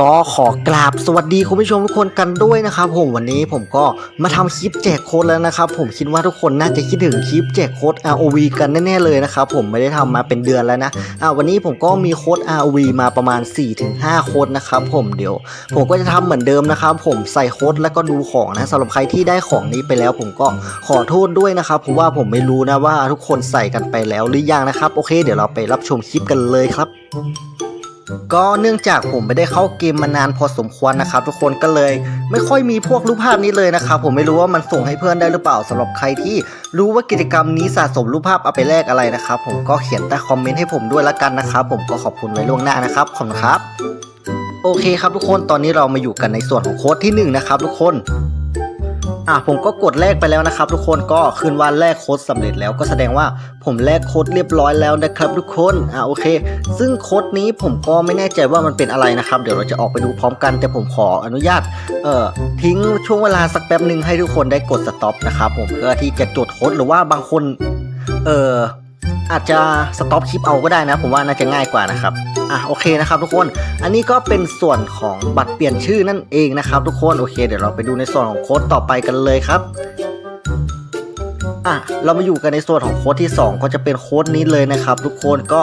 ก็ขอกราบสวัสดีคุณผู้ชมทุกคนกันด้วยนะครับผมวันนี้ผมก็มาทำคลิปแจกโค้ดแล้วนะครับผมคิดว่าทุกคนน่าจะคิดถึงคลิปแจกโค้ด ROV กันแน่ๆเลยนะครับผมไม่ได้ทำมาเป็นเดือนแล้วนะอ่าวันนี้ผมก็มีโค้ด ROV มาประมาณ 4-5 โค้ดนะครับผมเดี๋ยว ผมก็จะทำเหมือนเดิมนะครับผมใส่โค้ดแล้วก็ดูของนะสำหรับใครที่ได้ของนี้ไปแล้ว ผมก็ขอโทษด้วยนะครับเพราะว่าผมไม่รู้นะว่าทุกคนใส่กันไปแล้วหรือยังนะครับโอเค เดี๋ยวเราไปรับชมคลิปกันเลยครับ ก็เนื่องจากผมไม่ได้เข้าเกมมานานพอสมควรนะครับ ทุกคนก็เลยไม่ค่อยมีพวกรูปภาพนี้เลยนะครับ ผมไม่รู้ว่ามันส่งให้เพื่อนได้หรือเปล่าสำหรับใครที่รู้ว่ากิจกรรมนี้สะสมรูปภาพเอาไปแลกอะไรนะครับ ผมก็เขียนใต้คอมเมนต์ให้ผมด้วยละกันนะครับ ผมก็ขอบคุณไว้ล่วงหน้านะครับขอบคุณครับ โอเคครับทุกคนตอนนี้เรามาอยู่กันในส่วนของโค้ดที่หนึ่งนะครับทุกคน อะผมก็กดแลกไปแล้วนะครับ ทุกคนก็คืนวันแรกโค้ดสำเร็จแล้วก็แสดงว่าผมแลกโค้ดเรียบร้อยแล้วนะครับ ทุกคนอะโอเค ซึ่งโค้ดนี้ผมก็ไม่แน่ใจว่ามันเป็นอะไรนะครับ เดี๋ยวเราจะออกไปดูพร้อมกัน แต่ผมขออนุญาตเอ่อทิ้งช่วงเวลาสักแป๊บหนึ่งให้ทุกคนได้กดสต็อปนะครับผมเพื่อที่จะจดโค้ดหรือว่าบางคนเอ่อ อาจจะสต็อปคลิปเอาก็ได้นะ ผมว่าน่าจะง่ายกว่านะครับอะโอเคนะครับทุกคนอันนี้ก็เป็นส่วนของบัตรเปลี่ยนชื่อนั่นเองนะครับทุกคนโอเค เดี๋ยวเราไปดูในส่วนของโค้ดต่อไปกันเลยครับอะเรามาอยู่กันในส่วนของโค้ดที่ 2 ก็จะเป็นโค้ดนี้เลยนะครับ ทุกคนก็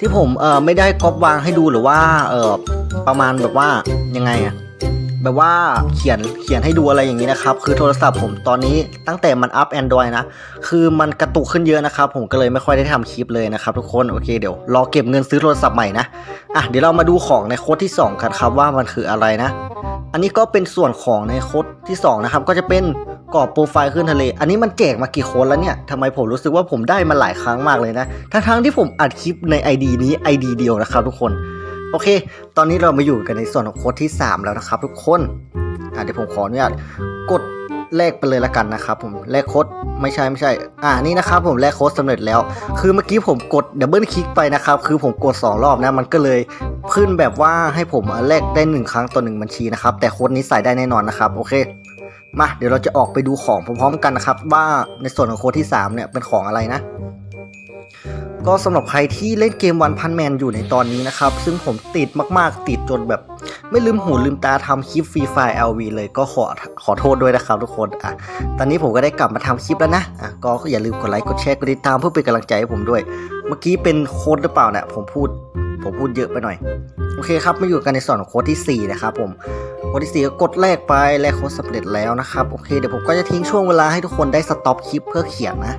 ที่ผมเอ่อไม่ได้ก๊อปวางให้ดูหรือว่าเอ่อประมาณแบบว่ายังไงอะ แบบว่าเขียนเขียนให้ดูอะไรอย่างนี้นะครับ คือโทรศัพท์ผมตอนนี้ตั้งแต่มันอัพ Android นะ คือมันกระตุกขึ้นเยอะนะครับ ผมก็เลยไม่ค่อยได้ทำคลิปเลยนะครับทุกคนโอเคเดี๋ยวรอเก็บเงินซื้อโทรศัพท์ใหม่นะอะเดี๋ยวเรามาดูของในโค้ดที่ 2 กันครับว่ามันคืออะไรนะ อันนี้ก็เป็นส่วนของในโค้ดที่ 2 นะครับ ก็จะเป็นกรอบโปรไฟล์ขึ้นทะเล อันนี้มันแจกมากี่โค้ดแล้วเนี่ยทำไมผมรู้สึกว่าผมได้มาหลายครั้งมากเลยนะ ทั้งๆที่ผมอัดคลิปใน ID นี้ ID เดียวนะครับทุกคน โอเค ตอนนี้เรามาอยู่กันในส่วนของโค้ดที่ 3 แล้วนะครับ ทุกคนอะเดี๋ยวผมขออนุญาตกดแลกไปเลยละกันนะครับผมแลกโค้ดไม่ใช่ไม่ใช่ อ่านี่นะครับผมแลกโค้ดสำเร็จแล้ว คือเมื่อกี้ผมกดดับเบิลคลิกไปนะครับ คือผมกด 2 รอบนะมันก็เลยขึ้นแบบว่าให้ผมแลกได้ 1 ครั้งต่อ1บัญชีนะครับ แต่โค้ดนี้ใส่ได้แน่นอนนะครับ โอเค มาเดี๋ยวเราจะออกไปดูของพร้อมๆกันนะครับ ว่าในส่วนของโค้ดที่ 3 เนี่ยเป็นของอะไรนะ ก็สำหรับใครที่เล่นเกมวันพันแมนอยู่ในตอนนี้นะครับ ซึ่งผมติดมากๆ ติดจนแบบ ไม่ลืมหูลืมตาทำคลิปฟรีไฟล์ LV เลยก็ขอขอโทษด้วยนะครับทุกคนอะตอนนี้ผมก็ได้กลับมาทำคลิปแล้วนะอะก็อย่าลืมกดไลค์กดแชร์กดติดตามเพื่อเป็นกำลังใจให้ผมด้วย เมื่อกี้เป็นโค้ดหรือเปล่าเนี่ยผมพูดผมพูดเยอะไปหน่อย โอเคครับ มาอยู่กันในส่วนของโค้ดที่ 4 นะครับผมโค้ดที่ 4 ก็กดแลกไปแลกโค้ดสำเร็จแล้วนะครับ โอเค เดี๋ยวผมก็จะทิ้งช่วงเวลาให้ทุกคนได้สต็อปคลิปเพื่อเขียนนะ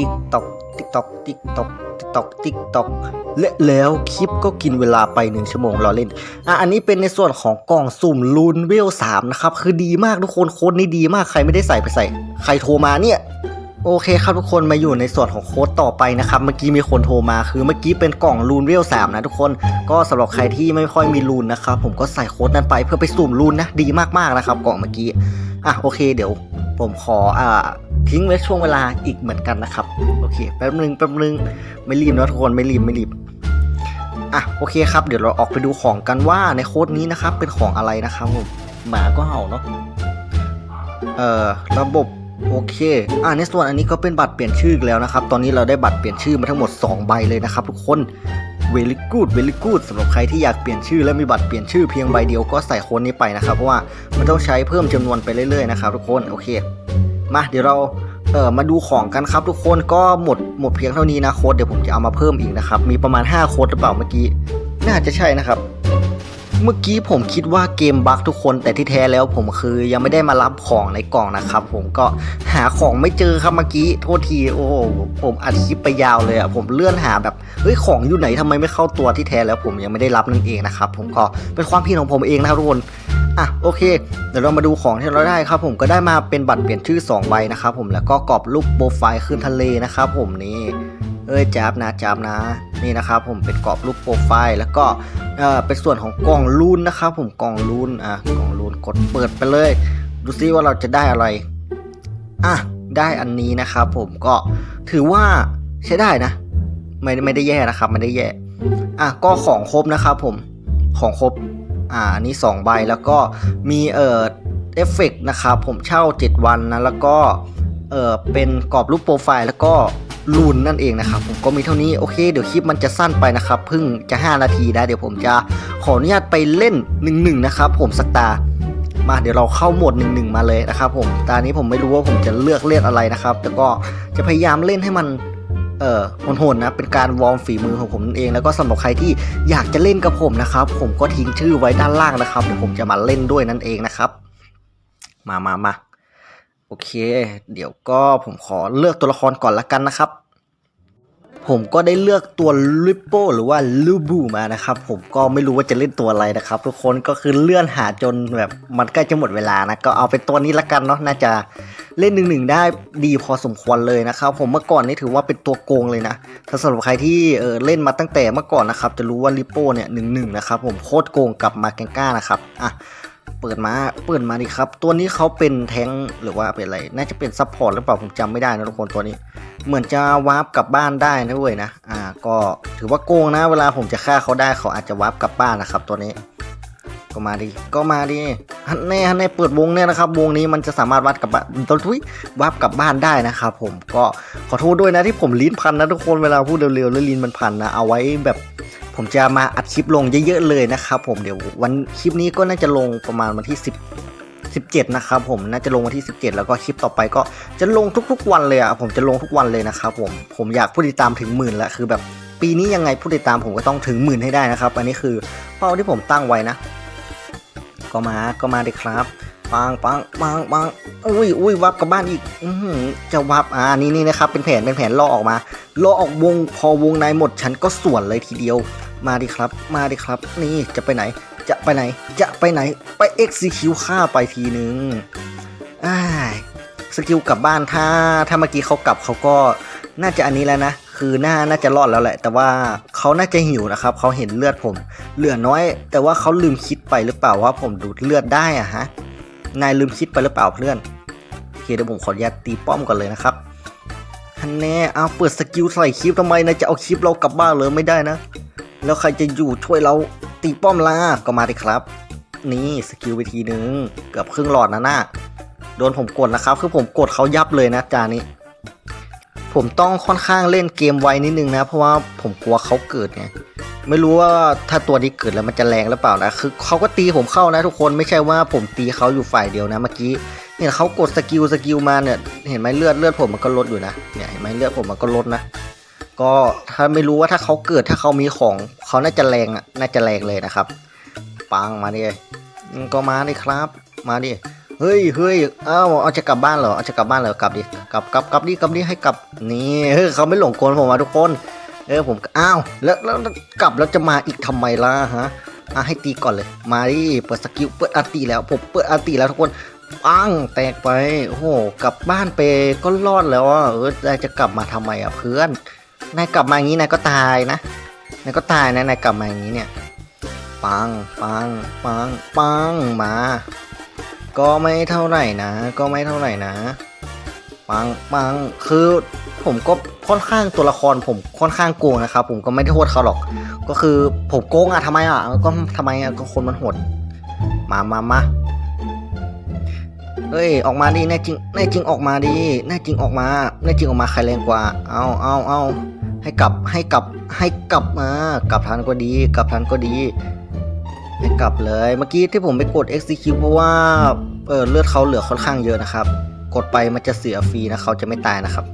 ติ๊กตอกติ๊กตอกติ๊กตอกติ๊กตอกติ๊กตอกและแล้วคลิปก็กินเวลาไปหนึ่งชั่วโมงรอเล่นอะอันนี้เป็นในส่วนของกล่องสุ่มลูนเวลสามนะครับคือดีมากทุกคนโค้ดนี้ดีมากใครไม่ได้ใส่ไปใส่ ใครโทรมาเนี่ยโอเคครับทุกคนมาอยู่ในส่วนของโค้ดต่อไปนะครับเมื่อกี้มีคนโทรมาคือเมื่อกี้เป็นกล่องลูนเวลสามนะทุกคนก็สำหรับใครที่ไม่ค่อยมีลูนนะครับผมก็ใส่โค้ดนั้นไปเพื่อไปสุ่มลูนนะดีมากๆนะครับกล่องเมื่อกี้ อะโอเคเดี๋ยวผมขออ่าทิ้งไว้ช่วงเวลาอีกเหมือนกันนะครับ โอเคแป๊บนึงแป๊บนึงไม่รีบนะทุกคนไม่รีบไม่รีบอะโอเคครับเดี๋ยวเราออกไปดูของกันว่าในโค้ดนี้นะครับเป็นของอะไรนะครับผมหมาก็เห่าเนาะเอ่อระบบโอเคอ่าในส่วนอันนี้ก็เป็นบัตรเปลี่ยนชื่อแล้วนะครับ ตอนนี้เราได้บัตรเปลี่ยนชื่อมาทั้งหมด 2 ใบเลยนะครับทุกคน very good very good สำหรับใครที่อยากเปลี่ยนชื่อและมีบัตรเปลี่ยนชื่อเพียงใบเดียวก็ใส่โค้ดนี้ไปนะครับ เพราะว่ามันต้องใช้เพิ่มจำนวนไปเรื่อยๆนะครับทุกคนโอเค มาเดี๋ยวเราเออมาดูของกันครับทุกคนก็หมดหมดเพียงเท่านี้นะโค้ดเดี๋ยวผมจะเอามาเพิ่มอีกนะครับมีประมาณ 5 โค้ดหรือเปล่าเมื่อกี้ น่าจะใช่นะครับ เมื่อกี้ผมคิดว่าเกมบั๊กทุกคนแต่ที่แท้แล้วผมคือยังไม่ได้มารับของในกล่องนะครับ ผมก็หาของไม่เจอครับเมื่อกี้โทษทีโอ้ผมอัดคลิปไปยาวเลยอะผมเลื่อนหาแบบเฮ้ยของอยู่ไหนทำไมไม่เข้าตัวที่แท้แล้วผมยังไม่ได้รับนั่นเองนะครับผมก็เป็นความผิดของผมเองนะครับทุกคนอะโอเค เดี๋ยวเรามาดูของที่เราได้ครับ ผมก็ได้มาเป็นบัตรเปลี่ยนชื่อ2ใบนะครับผมแล้วก็กรอบรูปโปรไฟล์ขึ้นทะเลนะครับผมนี่เอ้ยจับนะจับนะ นี่นะครับผมเป็นกรอบรูปโปรไฟล์ แล้วก็เป็นส่วนของกล่องลูนนะครับผมกล่องลูนอะกล่องลูนกดเปิดไปเลย ดูซิว่าเราจะได้อะไรอะได้อันนี้นะครับผมก็ถือว่าใช้ได้นะไม่ไม่ได้แย่นะครับไม่ได้แย่อะก็ของครบนะครับผมของครบอ่าอันนี้ 2 ใบแล้วก็มีเอ่อเอฟเฟกต์นะครับผมเช่า 7 วันนะแล้วก็ เออเป็นกรอบรูปโปรไฟล์แล้วก็รูนนั่นเองนะครับผมก็มีเท่านี้โอเคเดี๋ยวคลิปมันจะสั้นไปนะครับเพิ่งจะ 5 นาทีนะเดี๋ยวผมจะขออนุญาตไปเล่น1นึนะครับผมสักตามาเดี๋ยวเราเข้าโหมด1นึมาเลยนะครับผมตานี้ผมไม่รู้ว่าผมจะเลือกเล่นอะไรนะครับ แต่ก็จะพยายามเล่นให้มันเอ่อโหนๆนะเป็นการวอร์มฝีมือของผมนั่นเอง แล้วก็สำหรับใครที่อยากจะเล่นกับผมนะครับ ผมก็ทิ้งชื่อไว้ด้านล่างนะครับเดี๋ยวผมจะมาเล่นด้วยนั่นเองนะครับ มามามา โอเค เดี๋ยวก็ผมขอเลือกตัวละครก่อนละกันนะครับ ผมก็ได้เลือกตัวลิปโปหรือว่าลูบูมานะครับ ผมก็ไม่รู้ว่าจะเล่นตัวอะไรนะครับ ทุกคนก็คือเลื่อนหาจนแบบมันใกล้จะหมดเวลานะ ก็เอาเป็นตัวนี้ละกันเนาะน่าจะเล่นหนึ่งหนึ่งได้ดีพอสมควรเลยนะครับ ผมเมื่อก่อนนี่ถือว่าเป็นตัวโกงเลยนะ ถ้าสำหรับใครที่เออเล่นมาตั้งแต่เมื่อก่อนนะครับ จะรู้ว่าลิปโปเนี่ยหนึ่งหนึ่งนะครับผมโคตรโกงกับมาแกงก้านะครับอะ เปิดมาเปิดมาดิครับ ตัวนี้เขาเป็นแท้งหรือว่าเป็นอะไร น่าจะเป็นซัพพอร์ตหรือเปล่าผมจำไม่ได้นะทุกคนตัวนี้ เหมือนจะวาร์ปกลับบ้านได้นะเว้ยนะ อ่า ก็ถือว่าโกงนะ เวลาผมจะฆ่าเขาได้เขาอาจจะวาร์ปกลับบ้านนะครับ ตัวนี้ ก็มาดิ ก็มาดิฮันแน่ฮันแน่เปิดวงเนี่ยนะครับ วงนี้มันจะสามารถวัดกลับบ้านตัวทุยวาร์ปกลับบ้านได้นะครับผม ก็ขอโทษด้วยนะที่ผมลิ้นพันนะทุกคน เวลาพูดเร็วๆแล้วลิ้นมันพันนะ เอาไว้แบบ ผมจะมาอัดคลิปลงเยอะๆเลยนะครับผมเดี๋ยววันคลิปนี้ก็น่าจะลงประมาณวันที่ 10 17 นะครับผมน่าจะลงวันที่ 17 แล้วก็คลิปต่อไปก็จะลงทุกๆวันเลยอะผมจะลงทุกวันเลยนะครับผมผมอยากผู้ติดตามถึงหมื่นล้วคือแบบปีนี้ยังไงผู้ติดตามผมก็ต้องถึงหมื่นให้ได้นะครับ อันนี้คือเป้าที่ผมตั้งไว้นะ ก็มาก็มาดิครับปังปังปังปังอุ้ยอุ้ยวับกลับบ้านอีก อืจะวับอ่านี่นี่นะครับเป็นแผนเป็นแผนล่อออกมาล่อออกวงพอวงในหมดฉันก็ส่วนเลยทีเดียว มาดิครับ มาดิครับ นี่จะไปไหน จะไปไหน จะไปไหน ไป execute ฆ่าไปทีนึงอ้าสกิลกลับบ้านถ้าถ้าเมื่อกี้เขากลับเขาก็น่าจะอันนี้แล้วนะ คือน่าน่าจะรอดแล้วแหละ แต่ว่าเขาน่าจะหิวนะครับเขาเห็นเลือดผม เหลือน้อย แต่ว่าเขาลืมคิดไปหรือเปล่าว่าผมดูดเลือดได้อะฮะนายลืมคิดไปหรือเปล่าเพื่อนโอเคเดี๋ยวผมขออนุญาตตีป้อมก่อนเลยนะครับฮันแน่เอาเปิดสกิลใส่คลิปทำไมนายจะเอาคลิปเรากลับบ้านเลยไม่ได้นะ แล้วใครจะอยู่ช่วยเราตีป้อมล่ะก็มาดิครับ นี่สกิลไปทีนึงเกือบครึ่งหลอดนะน่าโดนผมกดนะครับ คือผมกดเขายับเลยนะจานี้ ผมต้องค่อนข้างเล่นเกมไวนิดนึงนะ เพราะว่าผมกลัวเขาเกิดไงไม่รู้ว่าถ้าตัวนี้เกิดแล้วมันจะแรงหรือเปล่านะคือเขาก็ตีผมเข้านะทุกคนไม่ใช่ว่าผมตีเขาอยู่ฝ่ายเดียวนะเมื่อกี้เนี่ยเขากดสกิลสกิลมาเนี่ยเห็นไหมเลือดเลือดผมมันก็ลดอยู่นะเนี่ยเห็นไหมเลือดผมมันก็ลดนะ ก็ถ้าไม่รู้ว่าถ้าเขาเกิดถ้าเขามีของเขาน่าจะแรงอะน่าจะแรงเลยนะครับ ปังมาดิอืมก็มาดิครับ มาดิเฮ้ยเฮ้ยอ้าวเอาจะกลับบ้านเหรอเอาจะกลับบ้านเหรอกลับดิกลับกลับกลับดิกลับดิให้กลับนี่เฮ้ยเขาไม่หลงกลผมมาทุกคนเออผมอ้าวแล้วแล้วกลับแล้วจะมาอีกทำไมล่ะฮะอะให้ตีก่อนเลย มาดิเปิดสกิลเปิดอาร์ตีแล้วผมเปิดอาร์ตีแล้วทุกคนปังแตกไปโอ้โหกลับบ้านไปก็รอดแล้วอะเออจะกลับมาทำไมอะเพื่อน นายกลับมาอย่างนี้นายก็ตายนะนายก็ตายนะนายกลับมาอย่างนี้เนี่ยปังปังปังปังมา ก็ไม่เท่าไหร่นะ ก็ไม่เท่าไหร่นะปังปังคือผมก็ค่อนข้างตัวละครผมค่อนข้างโกงนะครับ ผมก็ไม่ได้โทษเขาหรอก ก็คือผมโกงอะทำไมอะก็ทำไมอะก็คนมันโหดมามามาเฮ้ยออกมาดิแน่จริงแน่จริงออกมาดิแน่จริงออกมาแน่จริงออกมาใครแรงกว่า เอาเอาเอา ให้กลับให้กลับให้กลับมากลับทันก็ดีกลับทันก็ดี ให้กลับเลยเมื่อกี้ที่ผมไปกด execute เพราะว่าเออเลือดเขาเหลือค่อนข้างเยอะนะครับ กดไปมันจะเสียฟรีนะเขาจะไม่ตายนะครับ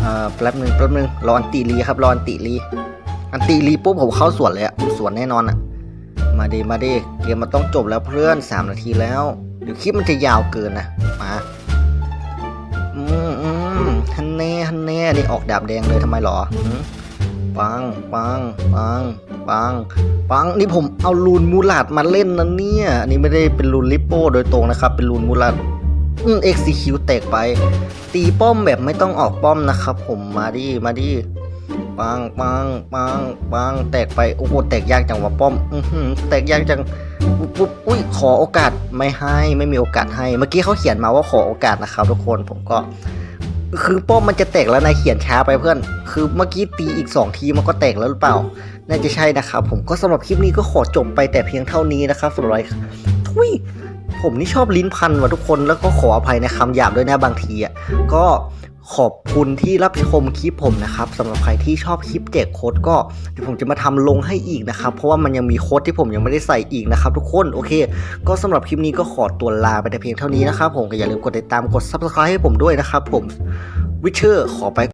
เอ่อแป๊บนึงแป๊บนึงรออันติรีครับรออันติรีอันติรีปุ๊บผมเข้าสวนเลยอะสวนแน่นอนอะมาดีมาดีเกมมันต้องจบแล้วเพื่อนสามนาทีแล้วเดี๋ยวคลิปมันจะยาวเกินนะมา ฮันเน่ฮันเน่นี่ออกดาบแดงเลยทำไมหรอปังปังปังปังปังนี่ผมเอาลูนมูลาดมาเล่นนะเนี่ย อันนี้ไม่ได้เป็นลูนลิปโป้โดยตรงนะครับ เป็นลูนมูลาดอืม execute แตกไป ตีป้อมแบบไม่ต้องออกป้อมนะครับ ผมมาดิมาดิปังปังปังปังแตกไปโอ้โหแตกยากจังวะป้อมอือแตกยากจังปุ๊บปุ๊บอุ้ยขอโอกาสไม่ให้ไม่มีโอกาสให้ เมื่อกี้เขาเขียนมาว่าขอโอกาสนะครับ ทุกคนผมก็ คือป้อมมันจะแตกแล้วนายเขียนช้าไปเพื่อน คือเมื่อกี้ตีอีก 2 ทีมันก็แตกแล้วหรือเปล่า น่าจะใช่นะครับ ผมก็สำหรับคลิปนี้ก็ขอจบไปแต่เพียงเท่านี้นะครับสำหรับทุยผมนี่ชอบลิ้นพันว่ะทุกคนแล้วก็ขออภัยในคำหยาบด้วยนะบางทีอะก็ ขอบคุณที่รับชมคลิปผมนะครับสำหรับใครที่ชอบคลิปแจกโค้ดก็เดี๋ยวผมจะมาทำลงให้อีกนะครับ เพราะว่ามันยังมีโค้ดที่ผมยังไม่ได้ใส่อีกนะครับ ทุกคนโอเค ก็สำหรับคลิปนี้ก็ขอตัวลาไปแต่เพียงเท่านี้นะครับผมก็อย่าลืมกดติดตามกด subscribe ให้ผมด้วยนะครับผมวิเชอร์ขอไป